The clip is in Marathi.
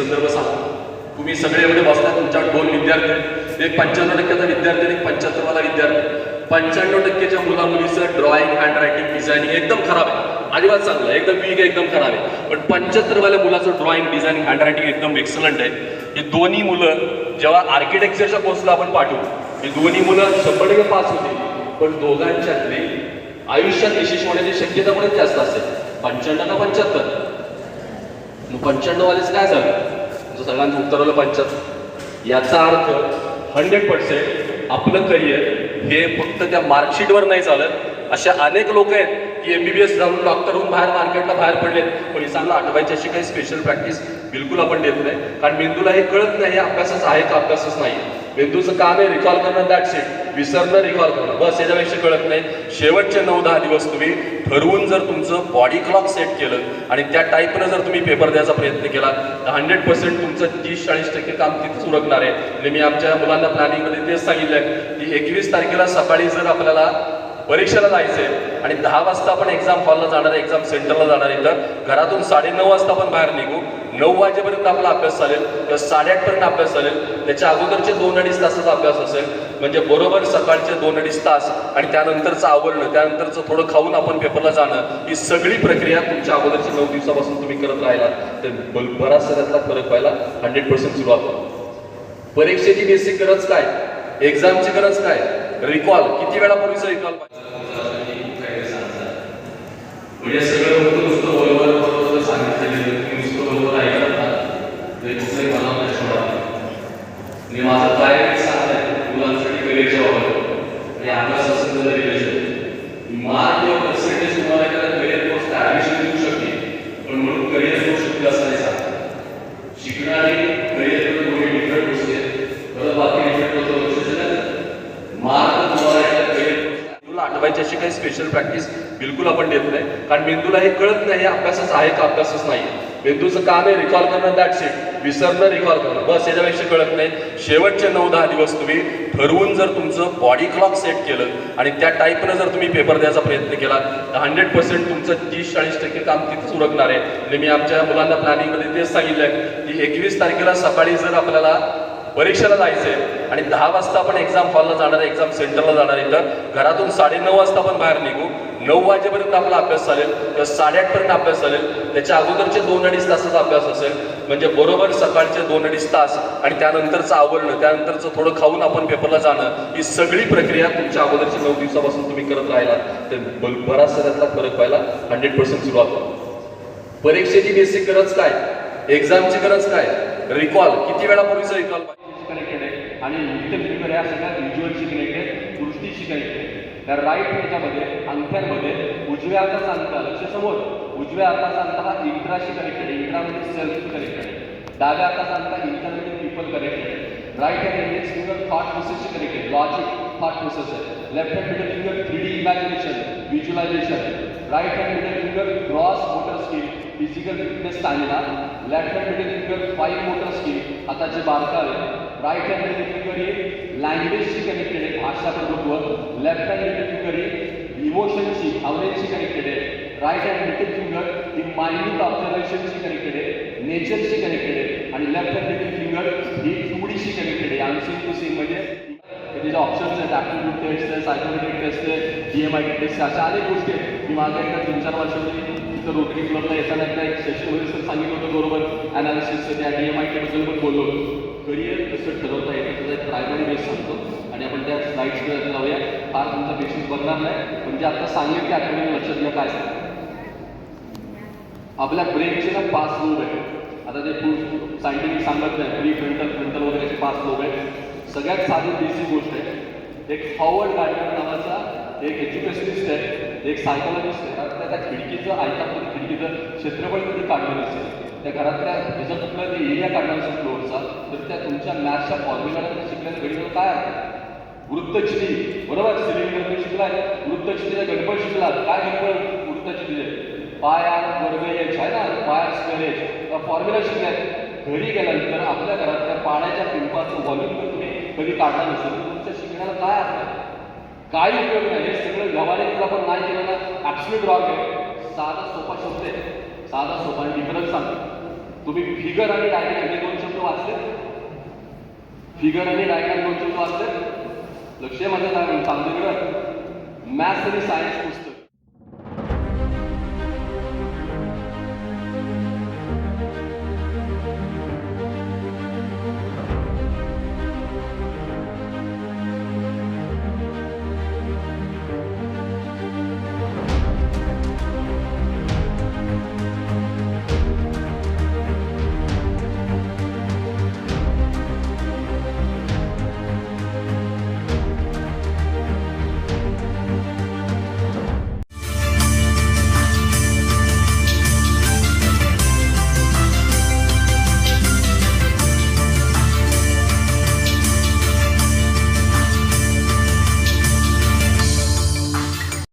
संदर्भ सांगतो तुम्ही सगळे एवढे बसला तुमच्या दोन विद्यार्थी एक पंच्याण्णव टक्क्याचा विद्यार्थी आणि पंच्याहत्तरवाला विद्यार्थी पंच्याण्णव टक्केच्या मुला मुलीचं ड्रॉइंग हँड रायटिंग डिझायनिंग एकदम खराब आहे. अजिबात चांगलं एकदम वीक एकदम खराब आहे. पण पंच्याहत्तरवाल्या मुलाचं ड्रॉइंग डिझायनिंग हँड रायटिंग एकदम एक्सलंट आहे. हे दोन्ही मुलं जेव्हा आर्किटेक्चरच्या कोर्सला आपण पाठवू हे दोन्ही मुलं शंभर टक्के पास होते पण दोघांच्यातले आयुष्यात विशेष होण्याची शक्यता म्हणून जास्त असते. पंच्याण्णव ना पंच्याहत्तर. पंच्याण्णव वालेच काय झालं? तुमचं सगळ्यांचं उत्तर आलं पंच्याहत्तर. याचा अर्थ हंड्रेड पर्सेंट आपलं करिअर हे फक्त त्या मार्कशीटवर नाही चालत. अशा अनेक लोक आहेत की एम बी बी एस जाऊन डॉक्टर होऊन बाहेर मार्केटला बाहेर पडलेत. पण इसांना चांगलं आठवायची अशी काही स्पेशल प्रॅक्टिस बिलकुल आपण देत नाही. कारण मेंदूला हे कळत नाही अभ्यासच आहे का? अभ्यासच नाही मेंदूचं काम आहे रिकॉल करणं दॅट इट विसरणं रिकॉल करणं बस याच्यापेक्षा कळत नाही. शेवटचे नऊ दहा दिवस तुम्ही ठरवून जर तुमचं बॉडी क्लॉक सेट केलं आणि त्या टाईपनं जर तुम्ही पेपर द्यायचा प्रयत्न केला तर हंड्रेड पर्सेंट तुमचं तीस चाळीस टक्के काम तिथेच उरकणार आहे. आणि मी आमच्या मुलांना प्लॅनिंगमध्ये तेच आहे की एकवीस तारखेला सकाळी जर आपल्याला परीक्षेला जायचं आहे आणि दहा वाजता आपण एक्झाम हॉलला जाणार आहे एक्झाम सेंटरला जाणार आहे तर घरातून साडेनऊ वाजता आपण बाहेर निघू. नऊ वाजेपर्यंत आपला अभ्यास चालेल तर साडेआठपर्यंत अभ्यास चालेल. त्याच्या अगोदरचे दोन अडीच तासाचा अभ्यास असेल म्हणजे बरोबर सकाळचे दोन अडीच तास आणि त्यानंतरचं आवडणं त्यानंतरचं थोडं खाऊन आपण पेपरला जाणं ही सगळी प्रक्रिया तुमच्या अगोदरच्या नऊ दिवसापासून तुम्ही करत राहिला तर बराचसा त्यातला फरक व्हायला हंड्रेड पर्सेंट सुरुवात होईल परीक्षेची बेसिक गरज काय? एक्झामची गरज काय? रिकॉल किती वेळापूर्वीचं रिकॉल म्हणजे सगळं फक्त नुसतं बरोबर बरोबर सांगितलेलं तुम्ही नुसतं बरोबर ऐकत ना ते कुठलंही मला नाही सोडा आणि माझं काय सांगताय मुलांसाठी करिअरच्या बाबत आणि अभ्यास असेल तर रिलेशन मार्क किंवा पर्सेंटेज तुम्हाला एखाद्या करिअर कोर्सला ॲडमिशन देऊ शकते पण म्हणून करिअर कोर्स शिकलं असं नाही सांगत शिकणारी करिअर दोन्ही डिफरंट गोष्टी आहेत परत बाकी डिफरंट होतं लक्षात मार्क मेंदूला आठवायची अशी काही स्पेशल प्रॅक्टिस बिलकुल आपण देत नाही. कारण मेंदूला हे कळत नाही हे अभ्यासच आहे का? अभ्यासच नाही मेंदूचं काम आहे रिकॉल करणं दॅट सेट विसरणं रिकॉल करणं. बस याच्यापेक्षा कळत नाही. शेवटचे नऊ दहा दिवस तुम्ही ठरवून जर तुमचं बॉडी क्लॉक सेट केलं आणि त्या टाईपनं जर तुम्ही पेपर द्यायचा प्रयत्न केला तर हंड्रेड पर्सेंट तुमचं तीस चाळीस टक्के काम तिथंच उरकणार आहे. आणि मी आमच्या मुलांना प्लॅनिंगमध्ये तेच सांगितलं आहे की एकवीस तारखेला सकाळी जर आपल्याला परीक्षेला जायचं आहे आणि दहा वाजता आपण एक्झाम हॉलला जाणार आहे एक्झाम सेंटरला जाणार आहे तर घरातून साडेनऊ वाजता आपण बाहेर निघू. नऊ वाजेपर्यंत आपला अभ्यास चालेल. तर साडेआठपर्यंत अभ्यास चालेल. त्याच्या अगोदरचे दोन अडीच तासाचा अभ्यास असेल. म्हणजे बरोबर सकाळचे दोन अडीच तास आणि त्यानंतरचं आवडणं त्यानंतरचं थोडं खाऊन आपण पेपरला जाणं ही सगळी प्रक्रिया तुमच्या अगोदरच्या नऊ दिवसापासून तुम्ही करत राहिला तर बराचसा त्यातला फरक व्हायला हंड्रेड पर्सेंट सुरुवात परीक्षेची बेसिक गरज काय? एक्झामची गरज काय? रिकॉल किती वेळापूर्वीचं रिकॉल कनेक्टेड केले आणि नृत्य फिंगर या सगळ्या व्हिज्युअलशी शिकण्याचे दृष्टी शिकायचे तर राईट ह्याच्यामध्ये अंगठ्यांमध्ये उजव्या हाताचा अंगठा लक्ष समोर. उजव्या हाताचा अंगठा हा इंट्राशी कनेक्टेड इंट्रामध्ये सेल्फ कनेक्टेड डाव्या हाताचा अंगठा इंटरमध्ये people connected right hand index finger thought प्रोसेसशी connected logic thought process आहे left hand middle finger three D imagination visualisation right hand middle finger cross motor skill physical fitness stamina left hand middle finger five motor skill आता जे बारकावे. राईट हँड मिडल फिंगर लँग्वेजशी कनेक्टेड आहे भाषा प्रभुत्व लेफ्ट हँड मिडल फिंगर ही इमोशनशी भावनेशी कनेक्टेड आहे राईट हँड मिडल फिंगर ही मायन्यूट ऑब्झर्वेशनशी कनेक्टेड आहे नेचरशी कनेक्टेड आहे आणि लेफ्ट हँड मिडल फिंगर ही फूडशी कनेक्टेड आहे आमसिंग टू सिंग म्हणजे त्याचे जे ऑप्शन्स आहेत ॲप्टिट्यूड टेस्ट आहे सायकोमेट्रिक टेस्ट आहे जी एम आय टी टेस्ट अशा अनेक गोष्टी आहेत. मी माझ्या एकदा तीन चार वर्षापूर्वी तर रोटरी क्लबला येताना एकदा एक सेशन वगैरे सर सांगितलं होतं बरोबर. ॲनालिसिस त्या डी एम आय टीबद्दल पण बोललो. करिअर कसं ठरवता येतं त्याचा एक प्रायमरी बेस सांगतो. आणि आपण त्या स्लाईड्सकडे लावूया फार तुमचा बेसिस बनणार नाही. म्हणजे आता सांगेल ते आठवणी लक्षात घ्या काय सांग आपल्या ब्रेनचे ना पाच लोक आहेत. आता ते प्रूफ सायंटिफिक सांगत नाही. प्री फ्रंटल फ्रंटल वगैरेचे पाच लोक आहेत. सगळ्यात साधी बेसिक गोष्ट आहे. एक फॉरवर्ड गार्डनर नावाचा एक एज्युकेशनिस्ट आहे. एक सायकोलॉजिस्ट आहे. आणि त्या खिडकीचं ऐकतात खिडकीचं क्षेत्रफळ कधी काढलं असेल त्या घरातल्या ह्याचा कुठला ते एरिया काढला असेल फ्लोअरचा तर त्या तुमच्या मॅथच्या फॉर्म्युलाला शिकल्याचं गणित काय आहे? वृत्तचिती बरोबर? सिलिंडर शिकलाय वृत्तचितीचा गणपत शिकला काय गणपत? वृत्तचिती पाय आर वर्ग एच आहे ना? Pi R square H formula शिकलाय. घरी गेल्यानंतर आपल्या घरातल्या पाण्याच्या पिंपाचं व्हॉल्यूम तुम्ही कधी काढला नसेल. तुमच्या शिकण्याला काय आहे? काही उपयोग नाही. हे सगळं गव्हाणीतला पण नाही केलं ना. ॲब्सल्यूट रॉंग आहे. साधा सोपा शब्द आहे. साधा सोपा आणि डिफरन्स सांगतो. तुम्ही फिगर आणि डायग्राम हे दोन शब्द वाचले? फिगर आणि डायग्राम दोन शब्द वाचले? लक्ष माझ्या सांगतो मॅथ्स आणि सायन्स पुस्तक.